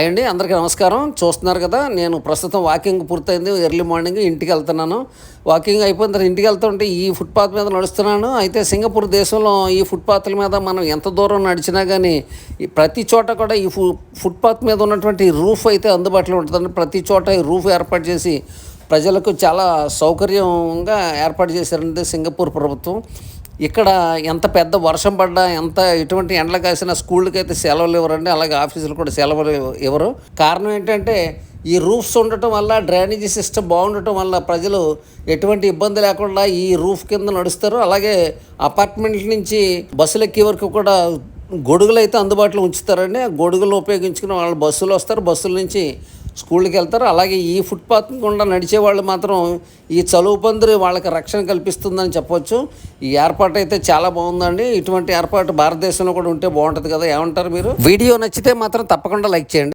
Hi అండి అందరికీ నమస్కారం. చూస్తున్నారు కదా నేను ప్రస్తుతం వాకింగ్ పూర్తయింది ఎర్లీ మార్నింగ్ ఇంటికి వెళ్తున్నాను. వాకింగ్ అయిపోయిన తర్వాత ఇంటికి వెళ్తుంటే ఈ ఫుట్పాత్ మీద నడుస్తున్నాను. అయితే సింగపూర్ దేశంలో ఈ ఫుట్పాత్ల మీద మనం ఎంత దూరం నడిచినా కానీ ఈ ప్రతి చోట కూడా ఈ ఫు ఫుట్పాత్ మీద ఉన్నటువంటి రూఫ్ అయితే అందుబాటులో ఉంటుందండి. ప్రతి చోట ఈ రూఫ్ ఏర్పాటు చేసి ప్రజలకు చాలా సౌకర్యంగా ఏర్పాటు చేశారండి సింగపూర్ ప్రభుత్వం. ఇక్కడ ఎంత పెద్ద వర్షం పడ్డా ఎంత ఎటువంటి ఎండలు కాసినా స్కూళ్ళకి అయితే సెలవులు ఇవ్వరండి అలాగే ఆఫీసులు కూడా సెలవులు ఇవ్వరు. కారణం ఏంటంటే ఈ రూఫ్స్ ఉండటం వల్ల డ్రైనేజీ సిస్టమ్ బాగుండటం వల్ల ప్రజలు ఎటువంటి ఇబ్బంది లేకుండా ఈ రూఫ్ కింద నడుస్తారు. అలాగే అపార్ట్మెంట్ నుంచి బస్సులు ఎక్కే వరకు కూడా గొడుగులు అయితే అందుబాటులో ఉంచుతారండి. ఆ గొడుగులు ఉపయోగించుకుని వాళ్ళు బస్సులు వస్తారు. బస్సుల నుంచి స్కూల్కి వెళ్తారు. అలాగే ఈ ఫుట్పాత్ గుండా నడిచే వాళ్ళు మాత్రం ఈ చలువు పందిరి వాళ్ళకి రక్షణ కల్పిస్తుందని చెప్పొచ్చు. ఈ ఏర్పాటు అయితే చాలా బాగుందండి. ఇటువంటి ఏర్పాటు భారతదేశంలో కూడా ఉంటే బాగుంటుంది కదా? ఏమంటారు మీరు? వీడియో నచ్చితే మాత్రం తప్పకుండా లైక్ చేయండి.